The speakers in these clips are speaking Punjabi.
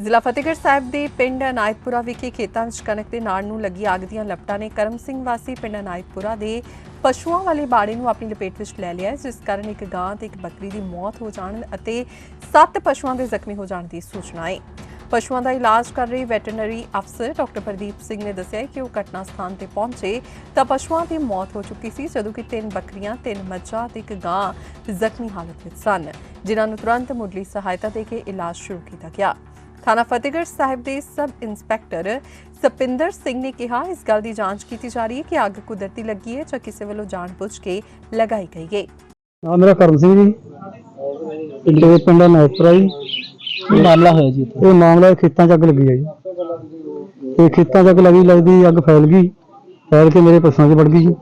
ਜ਼ਿਲ੍ਹਾ ਫਤਿਹਗੜ੍ਹ ਸਾਹਿਬ ਦੇ ਪਿੰਡ ਅਨਾਇਤਪੁਰਾ ਵਿਖੇ ਖੇਤਾਂ ਵਿੱਚ ਕਣਕ ਦੇ ਨਾੜ ਨੂੰ ਲੱਗੀ ਅੱਗ ਦੀਆਂ ਲਪਟਾਂ ਨੇ ਕਰਮ ਸਿੰਘ ਵਾਸੀ ਪਿੰਡ ਅਨਾਇਤਪੁਰਾ ਦੇ ਪਸ਼ੂਆਂ ਵਾਲੇ ਬਾੜੇ ਨੂੰ ਆਪਣੀ ਲਪੇਟ ਵਿੱਚ ਲੈ ਲਿਆ ਹੈ, ਜਿਸ ਕਾਰਨ ਇੱਕ ਗਾਂ ਤੇ ਇੱਕ ਬੱਕਰੀ ਦੀ ਮੌਤ ਹੋ ਜਾਣ ਅਤੇ 7 ਪਸ਼ੂਆਂ ਦੇ ਜ਼ਖਮੀ ਹੋ ਜਾਣ ਦੀ ਸੂਚਨਾ ਹੈ। ਪਸ਼ੂਆਂ ਦਾ ਇਲਾਜ ਕਰ ਰਹੀ ਵੈਟਰਨਰੀ ਅਫਸਰ ਡਾਕਟਰ ਪ੍ਰਦੀਪ ਸਿੰਘ ਨੇ ਦੱਸਿਆ ਹੈ ਕਿ ਉਹ ਘਟਨਾ ਸਥਾਨ ਤੇ ਪਹੁੰਚੇ ਤਾਂ ਪਸ਼ੂਆਂ ਦੀ ਮੌਤ ਹੋ ਚੁੱਕੀ ਸੀ ਜਦੋਂ ਕਿ ਤਿੰਨ ਬੱਕਰੀਆਂ ਤਿੰਨ ਮੱਝਾਂ ਤੇ ਇੱਕ ਗਾਂ ਜ਼ਖਮੀ ਹਾਲਤ ਵਿੱਚ ਸਨ ਜਿਨ੍ਹਾਂ ਨੂੰ ਤੁਰੰਤ ਮੁੱਢਲੀ ਸਹਾਇਤਾ ਦੇ ਕੇ ਇਲਾਜ ਸ਼ੁਰੂ ਕੀਤਾ ਗਿਆ। ਥਾਣਾ ਫਤਿਹਗੜ੍ਹ ਸਾਹਿਬ ਦੇ ਸਬ ਇੰਸਪੈਕਟਰ ਸਪਿੰਦਰ ਸਿੰਘ ਨੇ ਕਿਹਾ ਇਸ ਗੱਲ ਦੀ ਜਾਂਚ ਕੀਤੀ ਜਾ ਰਹੀ ਹੈ ਕਿ ਅੱਗ ਕੁਦਰਤੀ ਲੱਗੀ ਹੈ ਜਾਂ ਕਿਸੇ ਵੱਲੋਂ ਜਾਣਬੁੱਝ ਕੇ ਲਗਾਈ ਗਈ ਹੈ। ਹਾਂ ਮੇਰਾ ਕਰਮ ਸਿੰਘ ਜੀ। ਤੇ ਪਿੰਡ ਨੌਤਰਾ ਜੀ। ਮਾਮਲਾ ਹੋਇਆ ਜੀ ਇਹ ਮਾਮਲਾ ਖੇਤਾਂ 'ਚ ਅੱਗ ਲੱਗੀ ਹੈ ਜੀ। ਤੇ ਖੇਤਾਂ 'ਚ ਅੱਗ ਲੱਗੀ ਲੱਗਦੀ ਅੱਗ ਫੈਲ ਗਈ ਫੈਲ ਕੇ ਮੇਰੇ ਪਸ਼ੂਆਂ 'ਚ ਵੜ ਗਈ ਜੀ।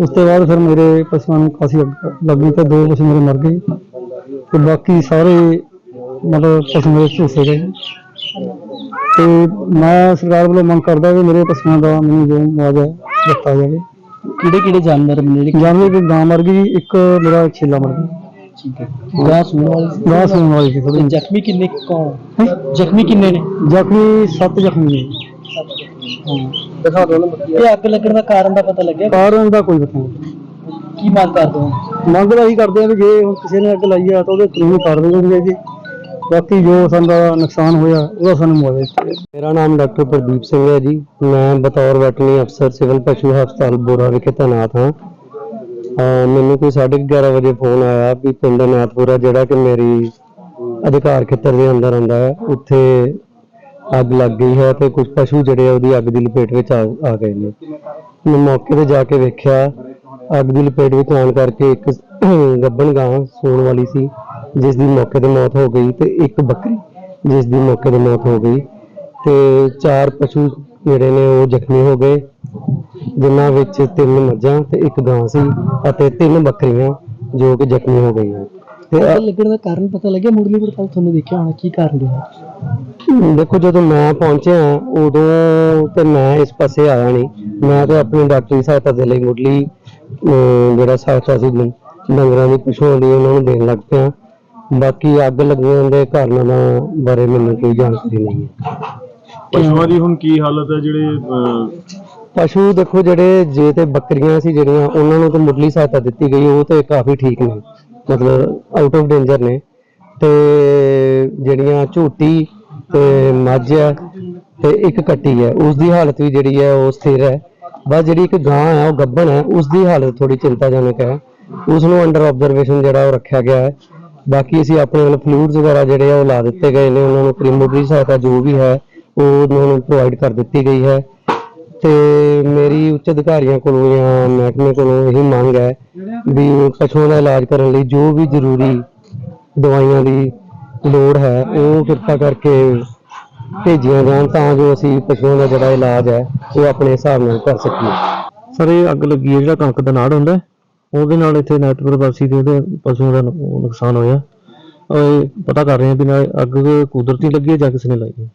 ਉਸ ਤੋਂ ਬਾਅਦ ਫਿਰ ਮੇਰੇ ਪਸ਼ੂਆਂ ਨੂੰ ਕਾਫੀ ਅੱਗ ਲੱਗੀ ਤੇ ਦੋ ਪਸ਼ੂ ਮੇਰੇ ਮਰ ਗਏ। ਤੇ ਬਾਕੀ ਸਾਰੇ ਮਤਲਬ ਪਸ਼ੂ ਮੇਰੇ ਝੁੱਸੇ ਗਏ ਤੇ ਮੈਂ ਸਰਕਾਰ ਵੱਲੋਂ ਮੰਗ ਕਰਦਾ ਵੀ ਮੇਰੇ ਪਸ਼ੂਆਂ ਦਾ ਮੈਨੂੰ ਜੋ ਮੁਆਵਜ਼ਾ ਦਿੱਤਾ ਜਾਵੇ। ਕਿਹੜੇ ਕਿਹੜੇ ਜਾਨਵਰ ਨੇ ਜਿਹੜੇ ਜਾਨਵਰ ਇੱਕ ਗਾਂ ਮਰ ਗਈ ਇੱਕ ਮੇਰਾ ਛੇਲਾ ਮਰ ਗਿਆ ਠੀਕ ਹੈ। ਗਾਂ ਸੂਣ ਵਾਲੀ? ਗਾਂ ਸੂਣ ਵਾਲੀ ਸੀ ਤੇ ਥੋੜੀ ਜ਼ਖਮੀ ਕਿੰਨੇ ਕੁ ਕੌਣ? ਜ਼ਖਮੀ ਕਿੰਨੇ ਨੇ? ਜ਼ਖਮੀ ਸੱਤ ਜ਼ਖਮੀ ਨੇ। ਦਿਖਾ ਦੋ ਇਹ ਅੱਗ ਲੱਗਣ ਦਾ ਕਾਰਨ ਦਾ ਪਤਾ ਲੱਗਿਆ? ਕਾਰਨ ਦਾ ਕੋਈ ਪਤਾ ਨਹੀਂ। ਕੀ ਮੰਗ ਕਰਦੇ ਹੋ? ਮੰਗ ਤਾਂ ਇਹੀ ਕਰਦੇ ਆ ਵੀ ਜੇ ਹੁਣ ਕਿਸੇ ਨੇ ਅੱਗ ਲਾਈ ਆ ਤਾਂ ਉਹਦੇ ਕਾਨੂੰਨੀ ਕਾਰਵਾਈ ਹੋਣੀ ਚਾਹੀਦੀ ਬਾਕੀ ਜੋ ਸਾਡਾ ਨੁਕਸਾਨ ਹੋਇਆ, ਉਹਦਾ ਸਾਨੂੰ ਮੁਆਵਜ਼ਾ ਦਿੱਤਾ ਜਾਵੇ। ਮੇਰਾ ਨਾਮ ਡਾਕਟਰ ਪ੍ਰਦੀਪ ਸਿੰਘ ਹੈ ਜੀ। ਮੈਂ ਬਤੌਰ ਵੈਟਰਨਰੀ ਅਫਸਰ, ਸਿਵਲ ਪਸ਼ੂ ਹਸਪਤਾਲ ਬੋਰਾ ਵਿਖੇ ਤੈਨਾਤ ਹਾਂ। ਅਹ ਮੈਨੂੰ ਕੋਈ 11:30 ਵਜੇ ਫੋਨ ਆਇਆ ਵੀ ਪਿੰਡ ਨਾਥਪੁਰਾ ਜਿਹੜਾ ਕਿ ਮੇਰੀ ਅਧਿਕਾਰ ਖੇਤਰ ਦੇ ਅੰਦਰ ਆਉਂਦਾ ਹੈ, ਉੱਥੇ ਅੱਗ ਲੱਗ ਗਈ ਹੈ ਤੇ ਕੁਝ ਪਸ਼ੂ ਜਿਹੜੇ ਆ ਉਹਦੀ ਅੱਗ ਦੀ ਲਪੇਟ ਵਿੱਚ ਆ ਆ ਗਏ ਨੇ। ਮੈਂ ਮੌਕੇ ਤੇ ਜਾ ਕੇ ਵੇਖਿਆ, ਅੱਗ ਦੀ ਲਪੇਟ ਵਿੱਚ ਆਉਣ ਕਰਕੇ ਇੱਕ ਗੱਬਣ ਗਾਂ ਸੂਣ ਵਾਲੀ ਸੀ। ਜਿਸ ਦੀ ਮੌਕੇ ਤੇ ਮੌਤ ਹੋ ਗਈ ਤੇ ਇੱਕ ਬੱਕਰੀ ਜਿਸ ਦੀ ਮੌਕੇ ਤੇ ਮੌਤ ਹੋ ਗਈ ਤੇ ਚਾਰ ਪਸ਼ੂ ਜਿਹੜੇ ਨੇ ਉਹ ਜ਼ਖਮੀ ਹੋ ਗਏ ਜਿਨ੍ਹਾਂ ਵਿੱਚ ਤਿੰਨ ਮੱਝਾਂ ਤੇ ਇੱਕ ਗਾਂ ਸੀ ਅਤੇ ਤਿੰਨ ਬੱਕਰੀਆਂ ਜੋ ਕਿ ਜ਼ਖਮੀ ਹੋ ਗਈਆਂ। ਤੇ ਅ- ਲੱਗਣ ਦਾ ਕਾਰਨ ਪਤਾ ਲੱਗਿਆ ਮੁੱਢਲੀ ਪੜਤਾਲ ਤੁਹਾਨੂੰ ਦੇਖਿਆ ਹੋਣਾ ਕੀ ਕਾਰਨ ਰਿਹਾ? ਦੇਖੋ ਜਦੋਂ ਮੈਂ ਪਹੁੰਚਿਆ ਉਦੋਂ ਤੇ ਮੈਂ ਇਸ ਪਾਸੇ ਆਇਆ ਨਹੀਂ। ਮੈਂ ਤੇ ਆਪਣੀ ਡਾਕਟਰੀ ਸਹਾਇਤਾ ਦੇ ਲਈ ਮੁੱਢਲੀ ਜਿਹੜਾ ਸਹਾਇਤਾ ਸੀ ਡੰਗਰਾਂ ਦੀ ਪਸ਼ੂਆਂ ਦੀ ਉਹਨਾਂ ਨੂੰ ਦੇਣ ਲੱਗ ਪਿਆ। ਬਾਕੀ ਅੱਗ ਲੱਗਣ ਦੇ ਕਾਰਨਾਂ ਦਾ ਬਾਰੇ ਮੈਨੂੰ ਕੋਈ ਜਾਣਕਾਰੀ ਨਹੀਂ ਹੈ। ਪਸ਼ੂਆਂ ਦੀ ਹੁਣ ਕੀ ਹਾਲਤ ਹੈ ਜਿਹੜੇ ਅਹ, ਪਸ਼ੂ ਦੇਖੋ ਜਿਹੜੇ ਜੇ ਤੇ ਬੱਕਰੀਆਂ ਸੀ ਜਿਹੜੀਆਂ ਉਹਨਾਂ ਨੂੰ ਤਾਂ ਮੁੱਢਲੀ ਸਹਾਇਤਾ ਦਿੱਤੀ ਗਈ ਉਹ ਤੇ ਕਾਫੀ ਠੀਕ ਨੇ। ਮਤਲਬ ਆਊਟ ਆਫ ਡੇਂਜਰ ਨੇ। ਤੇ ਜਿਹੜੀਆਂ ਝੂਟੀ ਤੇ ਮੱਝ ਹੈ ਤੇ ਇੱਕ ਕੱਟੀ ਹੈ ਉਸ ਦੀ ਹਾਲਤ ਵੀ ਜਿਹੜੀ ਹੈ ਉਹ ਸਥਿਰ ਹੈ। ਬਸ ਜਿਹੜੀ ਇੱਕ ਗਾਂ ਹੈ ਉਹ ਗੱਭਣ ਹੈ ਉਸ ਦੀ ਹਾਲਤ ਥੋੜੀ ਚਿੰਤਾਜਨਕ ਹੈ। ਉਸ ਨੂੰ ਅੰਡਰ ਆਬਜ਼ਰਵੇਸ਼ਨ ਜਿਹੜਾ ਉਹ ਰੱਖਿਆ ਗਿਆ ਹੈ। ਬਾਕੀ ਅਸੀਂ ਆਪਣੇ ਵੱਲ ਫਲੂਇਡਸ ਵਗੈਰਾ ਜਿਹੜੇ ਆ ਉਹ ਲਾ ਦਿੱਤੇ ਗਏ ਨੇ, ਉਹਨਾਂ ਨੂੰ ਪ੍ਰੀਮੋਡਰੀ ਸਹਾਇਤਾ ਜੋ ਵੀ ਹੈ, ਉਹ ਉਹਨਾਂ ਨੂੰ ਪ੍ਰੋਵਾਈਡ ਕਰ ਦਿੱਤੀ ਗਈ ਹੈ। ਤੇ ਮੇਰੀ ਉੱਚ ਅਧਿਕਾਰੀਆਂ ਕੋਲੋਂ ਜਾਂ ਮਹਿਕਮੇ ਕੋਲੋਂ ਇਹੀ ਮੰਗ ਹੈ ਵੀ ਪਸ਼ੂਆਂ ਦਾ ਇਲਾਜ ਕਰਨ ਲਈ ਜੋ ਵੀ ਜ਼ਰੂਰੀ ਦਵਾਈਆਂ ਦੀ ਲੋੜ ਹੈ, ਉਹ ਕਿਰਪਾ ਕਰਕੇ ਭੇਜੀਆਂ ਜਾਣ ਤਾਂ ਜੋ ਅਸੀਂ ਪਸ਼ੂਆਂ ਦਾ ਜਿਹੜਾ ਇਲਾਜ ਹੈ, ਉਹ ਆਪਣੇ ਹਿਸਾਬ ਨਾਲ ਕਰ ਸਕੀਏ। ਸਰ, ਇਹ ਅੱਗ ਲੱਗੀ ਹੈ ਜਿਹੜਾ ਕਣਕ ਦਾ ਨਾੜ ਹੁੰਦਾ ਉਹਦੇ ਨਾਲ ਇੱਥੇ ਨੈਟਵਰਕ ਵਾਸੀ ਦੇ ਉਹਦੇ ਪਸ਼ੂਆਂ ਦਾ ਨੁਕਸਾਨ ਹੋਇਆ। ਇਹ ਪਤਾ ਕਰ ਰਹੇ ਹਾਂ ਵੀ ਨਾ ਅੱਗ ਕੁਦਰਤੀ ਲੱਗੀ ਹੈ ਜਾਂ ਕਿਸੇ ਨੇ ਲਾਈ ਹੈ